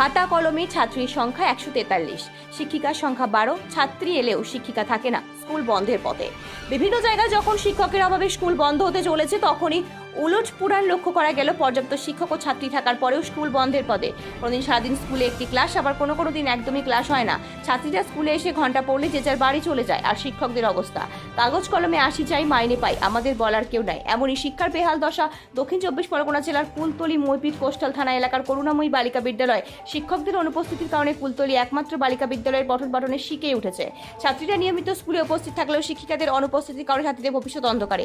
খাতা কলমে ছাত্রীর সংখ্যা একশো তেতাল্লিশ। শিক্ষিকার সংখ্যা বারো। ছাত্রী এলেও শিক্ষিকা থাকে না। স্কুল বন্ধের পথে। বিভিন্ন জায়গায় যখন শিক্ষকের অভাবে স্কুল বন্ধ হতে চলেছে, তখনই উলট পুরাণ লক্ষ্য করা গেল, পর্যাপ্ত শিক্ষক ও ছাত্রী থাকার পরেও স্কুল বন্ধের পদে। কোনোদিন সারাদিন স্কুলে একটি ক্লাস, আবার কোনো কোনো দিন একদমই ক্লাস হয় না। ছাত্রীরা স্কুলে এসে ঘণ্টা পড়লে যে যার বাড়ি চলে যায় আর শিক্ষকদের অবস্থা। কাগজ কলমে আসি চাই, মাইনে পাই, আমাদের বলার কেউ নাই। এমনই শিক্ষার বেহাল দশা দক্ষিণ চব্বিশ পরগনা জেলার কুলতলি মৈপিট কোস্টাল থানা এলাকার করুণাময়ী বালিকা বিদ্যালয়। শিক্ষকদের অনুপস্থিতির কারণে কুলতলি একমাত্র বালিকা বিদ্যালয়ের পঠন পাঠনে শিখে উঠেছে। ছাত্রীরা নিয়মিত স্কুলে উপস্থিত থাকলেও শিক্ষিকাদের অনুপস্থিতির কারণে ছাত্রীদের ভবিষ্যৎ অন্ধকারে।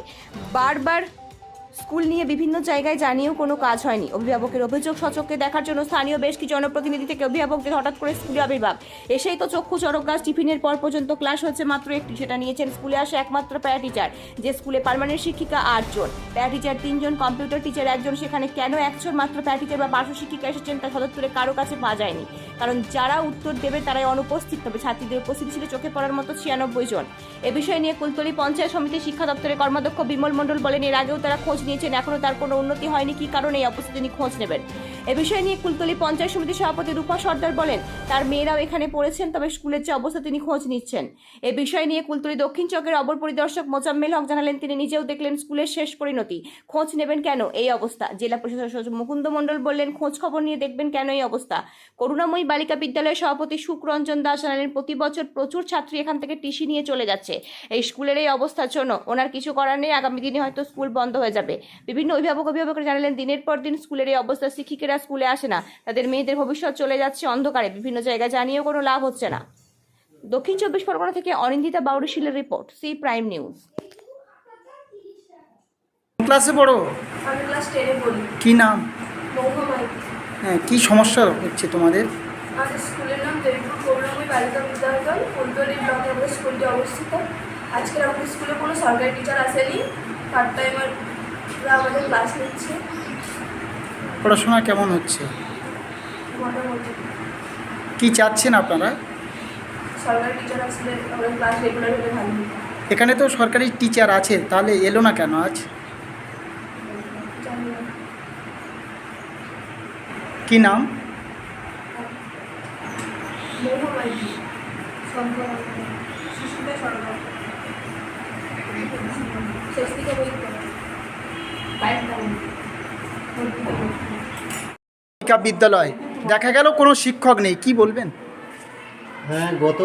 বারবার স্কুল নিয়ে বিভিন্ন জায়গায় জানিয়েও কোনো কাজ হয়নি। অভিভাবকের অভিযোগ সচককে দেখার জন্য স্থানীয় বেশ কিছু জনপ্রতিনিধি থেকে অভিভাবকদের হঠাৎ করে স্কুলে আবির্ভাব। এসেই তো চক্ষু চরক গাছ টিফিনের পর পর্যন্ত ক্লাস হচ্ছে মাত্র একটি, সেটা নিয়েছেন স্কুলে আসে একমাত্র প্যারা টিচার, যে স্কুলে পার্মানেন্ট শিক্ষিকা আটজন। প্যারা টিচার তিনজন, কম্পিউটার টিচার একজন, সেখানে কেন একজন মাত্র প্যারা টিচার বা পার্শ্ব শিক্ষিকা এসেছেন তা সদত্তরে কারও কাছে পাওয়া যায়নি। কারণ যারা উত্তর দেবে তারাই অনুপস্থিত তবে ছাত্রীদের উপস্থিতি ছিল চোখে পড়ার মতো ছিয়ানব্বই জন। এ বিষয়ে নিয়ে কুলতলি পঞ্চায়েত সমিতি শিক্ষা দপ্তরের কর্মাধ্যক্ষ বিমল মণ্ডল বলেন, এর আগেও তারা খোঁজ নিয়েছেন, এখনও তার কোনো উন্নতি হয়নি। কি কারণে এই অবস্থা তিনি খোঁজ নেবেন? এ বিষয়ে নিয়ে কুলতলি পঞ্চায়েত সমিতির সভাপতি রূপা সর্দার বলেন, তার মেয়েরাও এখানে পড়েছেন, তবে স্কুলের যে অবস্থা তিনি খোঁজ নিচ্ছেন। এ বিষয় নিয়ে কুলতলি দক্ষিণ চকের অপর পরিদর্শক মোজাম্মেল হক জানালেন, তিনি নিজেও দেখলেন স্কুলের শেষ পরিণতি। খোঁজ নেবেন কেন এই অবস্থা? জেলা প্রশাসক মুকুন্দ মণ্ডল বললেন, খোঁজ খবর নিয়ে দেখবেন কেন এই অবস্থা? করুণাময়ী বালিকা বিদ্যালয়ের সভাপতি সুকরঞ্জন দাস জানালেন প্রতি বছর প্রচুর ছাত্রী এখান থেকে টিসি নিয়ে চলে যাচ্ছে। এই স্কুলের এই অবস্থার জন্য ওনার কিছু করার নেই আগামী দিনে হয়তো স্কুল বন্ধ হয়ে যাবে। বিভিন্ন অভিভাবক অভিভাবকরা জানালেন দিনের পর দিন স্কুলের এই অবস্থা শিক্ষিকেরা স্কুলে আসে না। তাদের মেয়েদের ভবিষ্যৎ চলে যাচ্ছে অন্ধকারে। বিভিন্ন জায়গায় জানিয়েও কোনো লাভ হচ্ছে না। দক্ষিণ চব্বিশ পরগনা থেকে অনিন্দিতা বাউরিশিলের রিপোর্ট সি প্রাইম নিউজ। ক্লাসে পড়ো? আমি ক্লাস টেনে পড়ি। কি নাম? হ্যাঁ কি সমস্যা হচ্ছে তোমাদের? আমাদের স্কুলের নাম দেবীপুর করুণাময়ী বালিকা বিদ্যালয় ফুলতলি ব্লকে আমাদের স্কুলটি অবস্থিত। আজকের আমাদের স্কুলে কোনো সরকারি টিচার আসেনি পার্ট টাইমাররা আমাদের ক্লাস নিচ্ছে। পড়াশোনা কেমন হচ্ছে? মোটামুটি। কি চাচ্ছেন আপনারা? সরকারি টিচার আসলে আমাদের ক্লাস রেগুলার হলে ভালো হতো। এখানে তো সরকারি টিচার আছে তাহলে এলো না কেন আজ? কি নাম? বিদ্যালয়, দেখা গেল কোনো শিক্ষক নেই, কি বলবেন? হ্যাঁ গত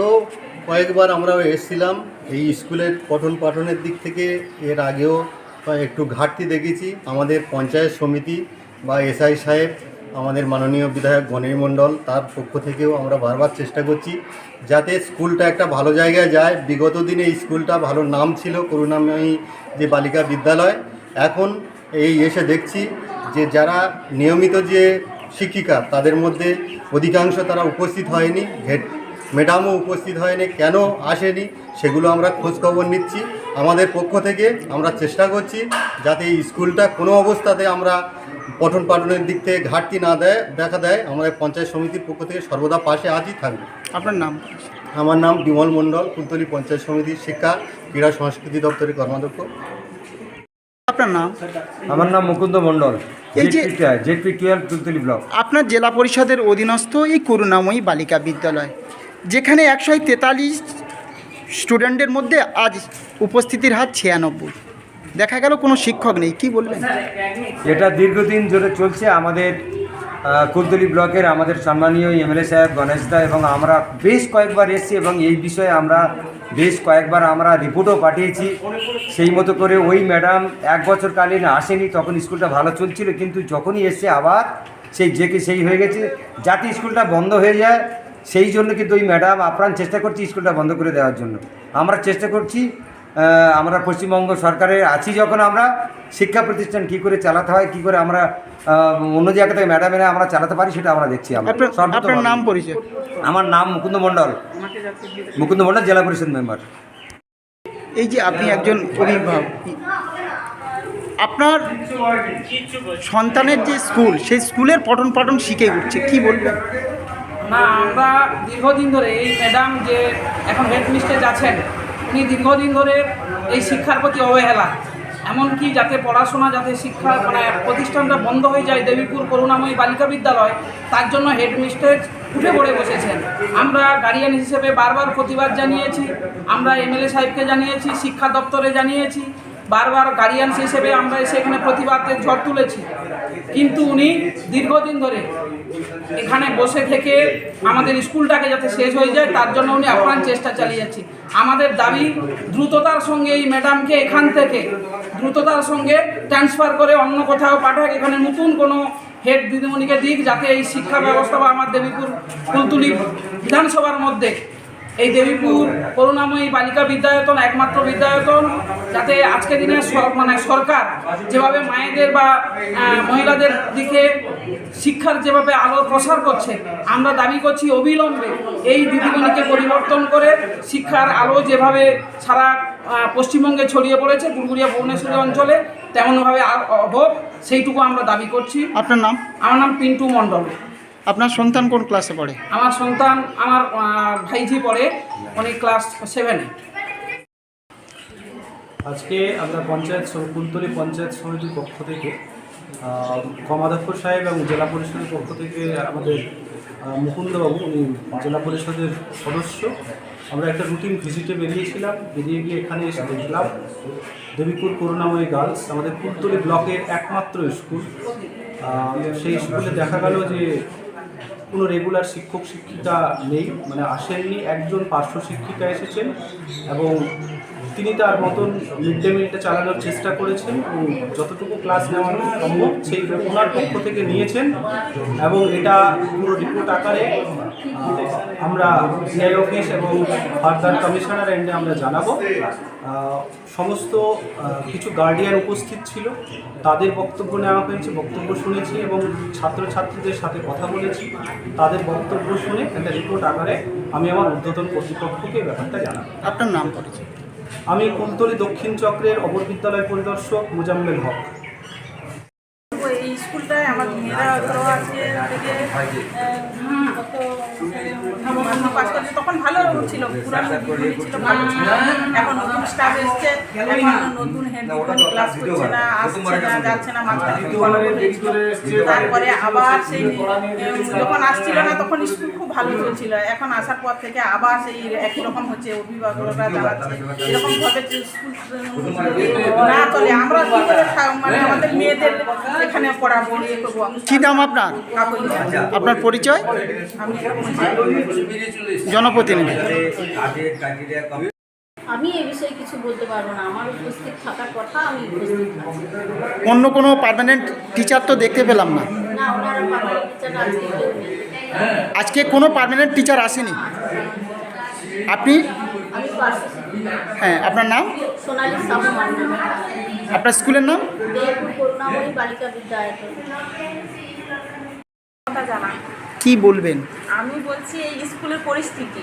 কয়েকবার আমরা এসেছিলাম, এই স্কুলের পঠন পাঠনের দিক থেকে, এর আগেও একটু ঘাটতি দেখেছি। আমাদের পঞ্চায়েত সমিতি বা এসআই সাহেব আমাদের মাননীয় বিধায়ক গণেশ মণ্ডল তার পক্ষ থেকেও আমরা বারবার চেষ্টা করছি যাতে স্কুলটা একটা ভালো জায়গায় যায়। বিগত দিনে স্কুলটা ভালো নাম ছিল, করুণাময়ী যে বালিকা বিদ্যালয়। এখন এই এসে দেখছি যে যারা নিয়মিত যে শিক্ষিকা, তাদের মধ্যে অধিকাংশ তারা উপস্থিত হয়নি। হেড ম্যাডামও উপস্থিত হয়নি, কেন আসেনি সেগুলো আমরা খোঁজখবর নিচ্ছি। আমাদের পক্ষ থেকে আমরা চেষ্টা করছি যাতে এই স্কুলটা কোনো অবস্থাতে আমরা পঠন পাঠনের দিক থেকে ঘাটতি না দেয় দেখা দেয়। আমাদের পঞ্চায়েত সমিতির পক্ষ থেকে সর্বদা পাশে আজই থাকবে। আপনার নাম? আমার নাম বিমল মণ্ডল কুলতলি পঞ্চায়েত সমিতির শিক্ষা ক্রীড়া সংস্কৃতি দপ্তরের কর্মাধ্যক্ষ। আপনার নাম? আমার নাম মুকুন্দ মণ্ডল এই যে- জেডপি টুয়েলভ তুলতুলি ব্লক। আপনার জেলা পরিষদের অধীনস্থ এই করুণাময়ী বালিকা বিদ্যালয় যেখানে একশো তেতাল্লিশ স্টুডেন্টের মধ্যে আজ উপস্থিতির হার ছিয়ানব্বই। দেখা গেল কোনো শিক্ষক নেই, কি বলবেন এটা দীর্ঘদিন ধরে চলছে। আমাদের কুলতলি ব্লকের আমাদের সম্মানীয় এমএলএ সাহেব গণেশ দা এবং আমরা বেশ কয়েকবার এসেছি এবং এই বিষয়ে আমরা বেশ কয়েকবার আমরা রিপোর্টও পাঠিয়েছি। সেই মতো করে ওই ম্যাডাম এক বছরকালীন আসেনি, তখন স্কুলটা ভালো চলছিল, কিন্তু যখনই এসছে আবার সেই যে সেই হয়ে গেছে, যাতে স্কুলটা বন্ধ হয়ে যায়, সেই জন্য কিন্তু ওই ম্যাডাম আপ্রাণ চেষ্টা করছি স্কুলটা বন্ধ করে দেওয়ার জন্য। আমরা চেষ্টা করছি আমরা পশ্চিমবঙ্গ সরকারের আছি যখন আমরা শিক্ষা প্রতিষ্ঠান কি করে চালাতে হয় কি করে আমরা অন্য জায়গা থেকে ম্যাডামেরা আমরা চালাতে পারি সেটা আমরা দেখছি আমরা। আপনার নাম পরিচয়? আমার নাম মুকুন্দ মণ্ডল। মুকুন্দ মণ্ডল জেলা পরিষদ মেম্বার এই যে আপনি একজন অভিভাবক আপনার সন্তানের যে স্কুল সেই স্কুলের পঠন পাঠন শিখে উঠছে কি বলবেন? না আমরা দীর্ঘদিন ধরে এই ম্যাডাম যে এখন হেড মিস্ট্রেস আছেন উনি দীর্ঘদিন ধরে এই শিক্ষার প্রতি অবহেলা, এমনকি যাতে পড়াশোনা, যাতে শিক্ষা মানে প্রতিষ্ঠানটা বন্ধ হয়ে যায়, দেবীপুর করুণাময়ী বালিকা বিদ্যালয়, তার জন্য হেডমিস্ট্রেস উঠে পড়ে বসেছেন। আমরা গার্ডিয়ান হিসেবে বারবার প্রতিবাদ জানিয়েছি, আমরা এমএলএ সাহেবকে জানিয়েছি, শিক্ষা দপ্তরে জানিয়েছি, বারবার গার্ডিয়ানস হিসেবে আমরা এসে এখানে প্রতিবাদের ঝড় তুলেছি। কিন্তু উনি দীর্ঘদিন ধরে এখানে বসে থেকে আমাদের স্কুলটাকে যাতে শেষ হয়ে যায়, তার জন্য উনি আপ্রাণ চেষ্টা চালিয়ে যাচ্ছি আমাদের দাবি দ্রুততার সঙ্গে এই ম্যাডামকে এখান থেকে দ্রুততার সঙ্গে ট্রান্সফার করে অন্য কোথাও পাঠাক। এখানে নতুন কোনো হেড দিদিমণিকে দিক, যাতে এই শিক্ষা ব্যবস্থা বা আমার দেবীপুর কুলতুলি বিধানসভার মধ্যে এই দেবীপুর করুণাময়ী বালিকা বিদ্যায়তন একমাত্র বিদ্যায়তন যাতে আজকে দিনে মানে সরকার যেভাবে মায়েদের বা মহিলাদের দিকে শিক্ষার যেভাবে আলো প্রসার করছে আমরা দাবি করছি অবিলম্বে এই দিদিমণিকে পরিবর্তন করে শিক্ষার আলো যেভাবে সারা পশ্চিমবঙ্গে ছড়িয়ে পড়েছে গুলগুড়িয়া ভুবনেশ্বরী অঞ্চলে তেমনভাবে হোক সেইটুকু আমরা দাবি করছি। আপনার নাম? আমার নাম পিন্টু মণ্ডল। আপনার সন্তান কোন ক্লাসে পড়ে? আমার সন্তান আমার ভাইঝি পড়ে উনি ক্লাস সেভেনে আজকে আমরা পঞ্চায়েত কুলতলি পঞ্চায়েত সমিতির পক্ষ থেকে কমাধ্যক্ষ সাহেব এবং জেলা পরিষদের পক্ষ থেকে আমাদের মুকুন্দবাবু উনি জেলা পরিষদের সদস্য। আমরা একটা রুটিন ভিজিটে বেরিয়েছিলাম বেরিয়ে গিয়ে এখানে এসে দেখলাম দেবীপুর করুণাময়ী গার্লস আমাদের কুলতলি ব্লকের একমাত্র স্কুল সেই স্কুলে দেখা গেল যে কোনো রেগুলার শিক্ষক শিক্ষিকা নেই। মানে আসেননি একজন পার্শ্ব শিক্ষিকা এসেছেন এবং তিনি তার মতন মিড ডে মিলটা চালানোর চেষ্টা করেছেন এবং যতটুকু ক্লাস নেওয়ার সম্ভব, সেই ওনার পক্ষ থেকে নিয়েছেন এবং এটা পুরো রিপোর্ট আকারে আমরা জিআই অফিস এবং ফার্দার কমিশনার এন্ডে আমরা জানাব। সমস্ত কিছু গার্ডিয়ান উপস্থিত ছিল। তাদের বক্তব্য নেওয়া হয়েছে, বক্তব্য শুনেছি এবং ছাত্রছাত্রীদের সাথে কথা বলেছি। তাদের বক্তব্য শুনে একটা রিপোর্ট আকারে আমি আমার ঊর্ধ্বতন কর্তৃপক্ষকে ব্যাপারটা জানাব। আপনার নাম পড়েছে আমি কুলতলি দক্ষিণ চক্রের অবর বিদ্যালয় পরিদর্শক মুজাম্মেল হক। এই স্কুলটায় আমার মেয়েরা আজকে করছে তখন ভালো ছিল পুরানো ছিল ভালো ছিল। এখন নতুন স্টাফ এসছে এখন নতুন হেড ক্লাস করছে না আসছে না যাচ্ছে না মাঝখানে। তারপরে আবার সেই যখন আসছিল না তখন স্কুল খুব ভালো চলছিল। এখন আসার পর থেকে আবার সেই একই রকম হচ্ছে অভিভাবকরা জানাচ্ছে এরকম ভাবে যে স্কুল না চলে আমরা কি করে মানে আমাদের মেয়েদের এখানে পড়াবো ইয়ে করব। কি নাম আপনার? আপনার পরিচয়? আমি জনপ্রতিনিধি। আমি এ বিষয়ে কিছু বলতে পারব না। আমার উপস্থিত থাকার কথা আমি উপস্থিত আছি। অন্য কোনো পার্মানেন্ট টিচার তো দেখতে পেলাম না। না ওনারা পাবলিক টিচার আজকে কেউ নেই। আজকে কোনো পার্মানেন্ট টিচার আসেনি। আপনি? আমি পার্শ্ব হ্যাঁ আপনার নাম? সোনালী সাহু মান্না। আপনার স্কুলের নাম? দেবপুর করুণাময়ী বালিকা বিদ্যায়তন। কথা জানা কি বলবেন? আমি বলছি এই স্কুলের পরিস্থিতি।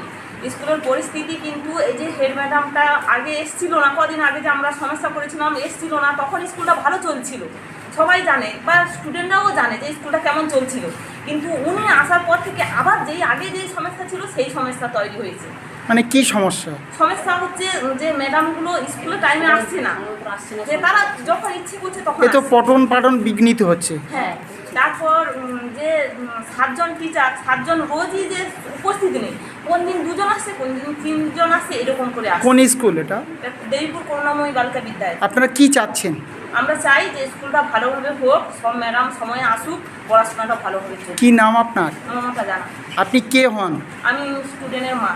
স্কুলের পরিস্থিতি কিন্তু এই যে হেড ম্যাডামটা আগে এসছিল না কদিন আগে যে আমরা সমস্যা করেছিলাম এসছিল না তখন স্কুলটা ভালো চলছিল। সবাই জানে বা স্টুডেন্টরাও জানে যে স্কুলটা কেমন চলছিল। কিন্তু উনি আসার পর থেকে আবার যেই আগে যেই সমস্যা ছিল সেই সমস্যা তৈরি হয়েছে। মানে কি সমস্যা? সমস্যা হচ্ছে যে ম্যাডামগুলো স্কুলে টাইমে আসছে না। যে তারা যখন ইচ্ছে করছে তখন এ তো। পঠন পাঠন বিঘ্নিত হচ্ছে। হ্যাঁ। তারপর যে সাতজন টিচার সাতজন রোজই যে উপস্থিত নেই কোন দিন দুজন আসছে কোন দিন তিনজন আসছে এরকম করে আসছে। কোন স্কুল এটা? দেবীপুর করুণাময়ী বালিকা বিদ্যালয়। আপনারা কি চাচ্ছেন? আমরা চাই যে স্কুলটা ভালোভাবে হোক সব ম্যাডাম সময়ে আসুক পড়াশোনাটা ভালোভাবে চলুক। কি নাম আপনার? মমতা জানা। আপনি কে হন? আমি স্টুডেন্টের মা।